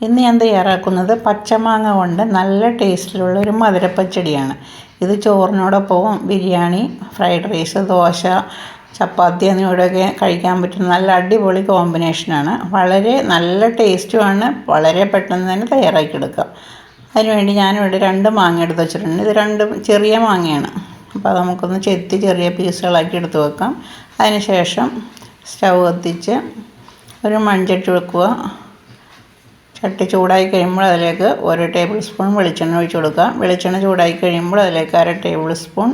ഇന്ന് ഞാൻ തയ്യാറാക്കുന്നത് പച്ചമാങ്ങ കൊണ്ട് നല്ല ടേസ്റ്റിലുള്ള ഒരു മധുരപ്പച്ചടിയാണ്. ഇത് ചോറിനോടൊപ്പവും ബിരിയാണി ഫ്രൈഡ് റൈസ് ദോശ ചപ്പാത്തി എന്നിവയുടെയൊക്കെ കഴിക്കാൻ പറ്റുന്ന നല്ല അടിപൊളി കോമ്പിനേഷനാണ്. വളരെ നല്ല ടേസ്റ്റുമാണ്. വളരെ പെട്ടെന്ന് തന്നെ തയ്യാറാക്കിയെടുക്കാം അതിനുവേണ്ടി ഞാനിവിടെ രണ്ട് മാങ്ങ എടുത്ത് വെച്ചിട്ടുണ്ട്. ഇത് രണ്ടും ചെറിയ മാങ്ങയാണ്. അപ്പോൾ നമുക്കൊന്ന് ചെത്തി ചെറിയ പീസുകളാക്കി എടുത്ത് വെക്കാം. അതിനുശേഷം സ്റ്റൗ കത്തിച്ച് ഒരു മൺചട്ടി വെക്കുക. ചട്ടി ചൂടായി കഴിയുമ്പോൾ അതിലേക്ക് ഒരു ടേബിൾ സ്പൂൺ വെളിച്ചെണ്ണ ഒഴിച്ച് കൊടുക്കുക. വെളിച്ചെണ്ണ ചൂടായി കഴിയുമ്പോൾ അതിലേക്ക് അര ടേബിൾ സ്പൂൺ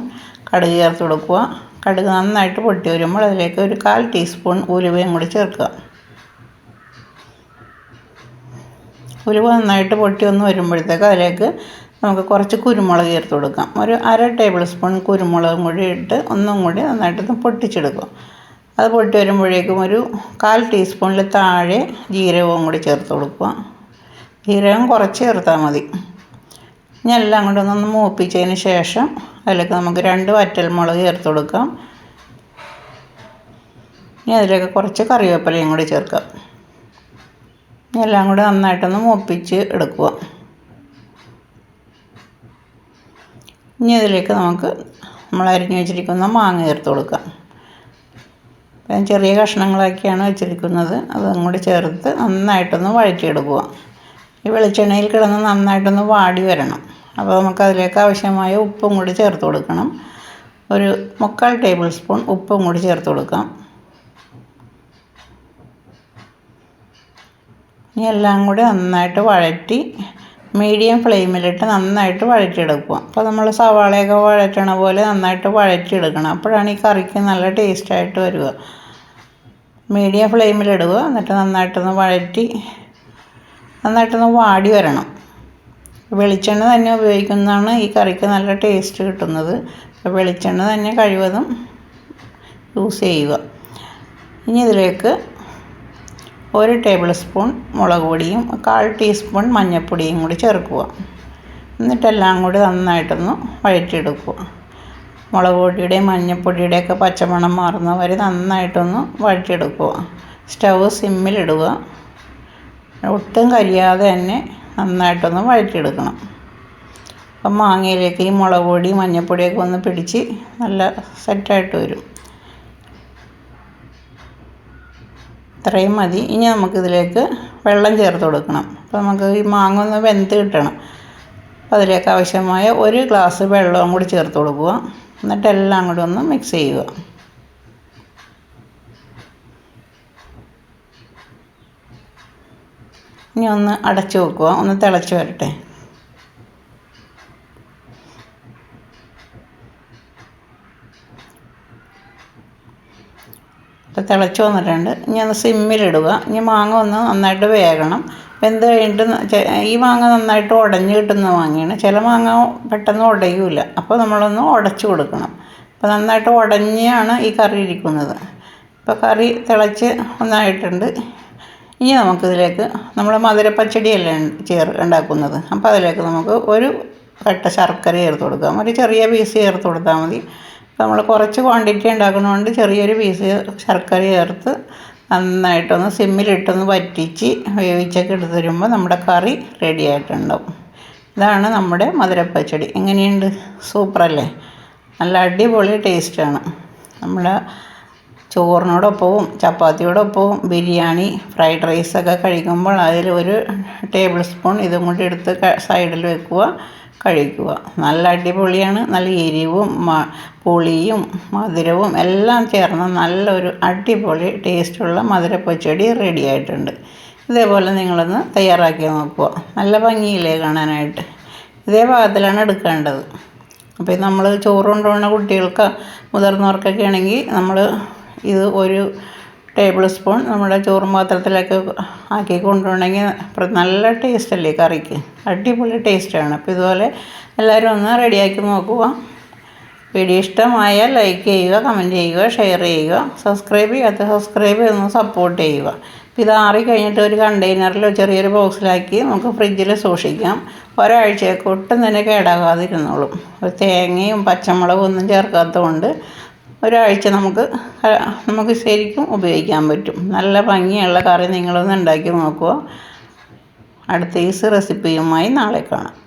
കടുക് ചേർത്ത് കൊടുക്കുക. കടുക് നന്നായിട്ട് പൊട്ടി വരുമ്പോൾ അതിലേക്ക് ഒരു കാൽ ടീസ്പൂൺ ഉലുവയും കൂടി ചേർക്കുക. ഉലുവ നന്നായിട്ട് പൊട്ടി ഒന്ന് വരുമ്പോഴത്തേക്ക് അതിലേക്ക് നമുക്ക് കുറച്ച് കുരുമുളക് ചേർത്ത് കൊടുക്കാം. ഒരു അര ടേബിൾ സ്പൂൺ കുരുമുളകും കൂടി ഇട്ട് ഒന്നും കൂടി നന്നായിട്ടൊന്ന് പൊട്ടിച്ചെടുക്കും അത് പൊട്ടി വരുമ്പോഴേക്കും ഒരു കാൽ ടീസ്പൂണിൽ താഴെ ജീരകവും കൂടി ചേർത്ത് കൊടുക്കുക. ജീരകം കുറച്ച് ചേർത്താൽ മതി. ഇനി എല്ലാം കൂടെ ഒന്ന് മൂപ്പിച്ചതിന് ശേഷം അതിലേക്ക് നമുക്ക് രണ്ട് വറ്റൽമുളക് ചേർത്ത് കൊടുക്കാം. ഇനി അതിലേക്ക് കുറച്ച് കറിവേപ്പിലയും കൂടി ചേർക്കാം. എല്ലാം കൂടെ നന്നായിട്ടൊന്ന് മൂപ്പിച്ച് എടുക്കുക. ഇനി അതിലേക്ക് നമുക്ക് നമ്മൾ അരിഞ്ഞു വെച്ചിരിക്കുന്ന മാങ്ങ ചേർത്ത് കൊടുക്കാം. ചെറിയ കഷ്ണങ്ങളാക്കിയാണ് വെച്ചിരിക്കുന്നത്. അതും കൂടി ചേർത്ത് നന്നായിട്ടൊന്ന് വഴറ്റിയെടുക്കുക. ഈ വെളിച്ചെണ്ണയിൽ കിടന്ന് നന്നായിട്ടൊന്ന് വാടി വരണം. അപ്പോൾ നമുക്ക് അതിലേക്ക് ആവശ്യമായ ഉപ്പും കൂടി ചേർത്ത് കൊടുക്കണം. ഒരു മുക്കാൽ ടേബിൾ സ്പൂൺ ഉപ്പും കൂടി ചേർത്ത് കൊടുക്കാം. ഇനി എല്ലാം കൂടി നന്നായിട്ട് വഴറ്റി മീഡിയം ഫ്ലെയിമിലിട്ട് നന്നായിട്ട് വഴറ്റിയെടുക്കുക. അപ്പോൾ നമ്മൾ സവാളയൊക്കെ വഴറ്റണ പോലെ നന്നായിട്ട് വഴറ്റിയെടുക്കണം. അപ്പോഴാണ് ഈ കറിക്ക് നല്ല ടേസ്റ്റായിട്ട് വരിക. മീഡിയം ഫ്ലെയിമിലിടുക. എന്നിട്ട് നന്നായിട്ടൊന്ന് വഴറ്റി നന്നായിട്ടൊന്ന് വാടി വരണം. വെളിച്ചെണ്ണ തന്നെ ഉപയോഗിക്കുന്നതാണ് ഈ കറിക്ക് നല്ല ടേസ്റ്റ് കിട്ടുന്നത്. വെളിച്ചെണ്ണ തന്നെ കഴിവതും യൂസ് ചെയ്യുക. ഇനി ഇതിലേക്ക് ഒരു ടേബിൾ സ്പൂൺ മുളക് പൊടിയും കാൽ ടീസ്പൂൺ മഞ്ഞൾപ്പൊടിയും കൂടി ചേർക്കുക. എന്നിട്ടെല്ലാം കൂടി നന്നായിട്ടൊന്ന് വഴറ്റിയെടുക്കുക. മുളക് പൊടിയുടെയും മഞ്ഞൾപ്പൊടിയുടെയൊക്കെ പച്ചമണം മാറുന്ന വരെ നന്നായിട്ടൊന്ന് വഴറ്റിയെടുക്കുക. സ്റ്റൗ സിമ്മിലിടുക. ഒട്ടും കരിയാതെ തന്നെ നന്നായിട്ടൊന്ന് വഴറ്റിയെടുക്കണം. അപ്പം മാങ്ങയിലേക്ക് ഈ മുളക് പൊടി മഞ്ഞൾപ്പൊടിയൊക്കെ ഒന്ന് പിടിച്ച് നല്ല സെറ്റായിട്ട് വരും. ഇത്രയും മതി. ഇനി നമുക്കിതിലേക്ക് വെള്ളം ചേർത്ത് കൊടുക്കണം. അപ്പോൾ നമുക്ക് ഈ മാങ്ങ ഒന്ന് വെന്ത് കിട്ടണം. അപ്പോൾ അതിലേക്ക് ആവശ്യമായ ഒരു ഗ്ലാസ് വെള്ളവും കൂടി ചേർത്ത് കൊടുക്കുക. എന്നിട്ട് എല്ലാം കൂടി ഒന്ന് മിക്സ് ചെയ്യുക. ഇനി ഒന്ന് അടച്ചു വെക്കുക ഒന്ന് തിളച്ച് വരട്ടെ. ഇപ്പോൾ തിളച്ച് വന്നിട്ടുണ്ട്. ഇനി ഒന്ന് സിമ്മിലിടുക. ഇനി മാങ്ങ ഒന്ന് നന്നായിട്ട് വേകണം. വെന്ത് കഴിഞ്ഞിട്ട് ഈ മാങ്ങ നന്നായിട്ട് ഉടഞ്ഞ് കിട്ടുന്ന മാങ്ങയാണ്. ചില മാങ്ങ പെട്ടെന്ന് ഉടയൂല. അപ്പോൾ നമ്മളൊന്ന് ഉടച്ചു കൊടുക്കണം. അപ്പോൾ നന്നായിട്ട് ഉടഞ്ഞാണ് ഈ കറി ഇരിക്കുന്നത്. ഇപ്പോൾ കറി തിളച്ച് ഒന്നായിട്ടുണ്ട് ഇനി നമുക്കിതിലേക്ക് നമ്മൾ മധുരപ്പച്ചടിയല്ലേ ചേർ ഉണ്ടാക്കുന്നത്. അപ്പോൾ അതിലേക്ക് നമുക്ക് ഒരു കട്ട ശർക്കര ചേർത്ത് കൊടുക്കാം. ഒരു ചെറിയ പീസ് ചേർത്ത് കൊടുത്താൽ മതി. നമ്മൾ കുറച്ച് ക്വാണ്ടിറ്റി ഉണ്ടാക്കുന്നതുകൊണ്ട് ചെറിയൊരു പീസ് ശർക്കര ചേർത്ത് നന്നായിട്ടൊന്ന് സിമ്മിലിട്ടൊന്ന് വറ്റിച്ച് വേവിച്ചൊക്കെ എടുത്ത് തരുമ്പോൾ നമ്മുടെ കറി റെഡി ആയിട്ടുണ്ടാവും. ഇതാണ് നമ്മുടെ മധുരപ്പച്ചടി. എങ്ങനെയുണ്ട്? സൂപ്പറല്ലേ? നല്ല അടിപൊളി ടേസ്റ്റാണ് നമ്മുടെ ചോറിനോടൊപ്പവും ചപ്പാത്തിയോടൊപ്പവും ബിരിയാണി ഫ്രൈഡ് റൈസൊക്കെ കഴിക്കുമ്പോൾ അതിൽ ഒരു ടേബിൾ സ്പൂൺ ഇതും കൂടി എടുത്ത് സൈഡിൽ വെക്കുക കഴിക്കുക. നല്ല അടിപൊളിയാണ്. നല്ല എരിവും പുളിയും മധുരവും എല്ലാം ചേർന്ന നല്ലൊരു അടിപൊളി ടേസ്റ്റുള്ള മധുരപ്പച്ചടി റെഡി ആയിട്ടുണ്ട്. ഇതേപോലെ നിങ്ങളൊന്ന് തയ്യാറാക്കി നോക്കുക. നല്ല ഭംഗിയില്ലേ കാണാനായിട്ട്. ഇതേ ഭാഗത്തിലാണ് എടുക്കേണ്ടത്. അപ്പോൾ നമ്മൾ ചോറ് കൊണ്ടുപോകുന്ന കുട്ടികൾക്ക് മുതിർന്നവർക്കൊക്കെ ആണെങ്കിൽ നമ്മൾ ഇത് ഒരു ടേബിൾ സ്പൂൺ നമ്മുടെ ചോറും പാത്രത്തിലൊക്കെ ആക്കി കൊണ്ടുപോകണമെങ്കിൽ നല്ല ടേസ്റ്റ് അല്ലേ കറിക്ക്. അടിപൊളി ടേസ്റ്റാണ്. അപ്പോൾ ഇതുപോലെ എല്ലാവരും ഒന്ന് റെഡിയാക്കി നോക്കുക. വീഡിയോ ഇഷ്ടമായാൽ ലൈക്ക് ചെയ്യുക കമന്റ് ചെയ്യുക ഷെയർ ചെയ്യുക സബ്സ്ക്രൈബ് ചെയ്യാത്ത സബ്സ്ക്രൈബ് ചെയ്തൊന്ന് സപ്പോർട്ട് ചെയ്യുക. ഇത് ആറി കഴിഞ്ഞിട്ട് ഒരു കണ്ടെയ്നറിലോ ചെറിയൊരു ബോക്സിലാക്കി നമുക്ക് ഫ്രിഡ്ജിൽ സൂക്ഷിക്കാം. ഒരാഴ്ചയൊക്കെ ഒട്ടും തന്നെ കേടാകാതിരുന്നോളും. തേങ്ങയും പച്ചമുളകും ഒന്നും ചേർക്കാത്തതുകൊണ്ട് ഒരാഴ്ച നമുക്ക് നമുക്ക് ശരിക്കും ഉപയോഗിക്കാൻ പറ്റും. നല്ല ഭംഗിയുള്ള കറി നിങ്ങളൊന്ന് ഉണ്ടാക്കി നോക്കുക. അടുത്ത ഈസ് റെസിപ്പിയുമായി നാളെ കാണാം.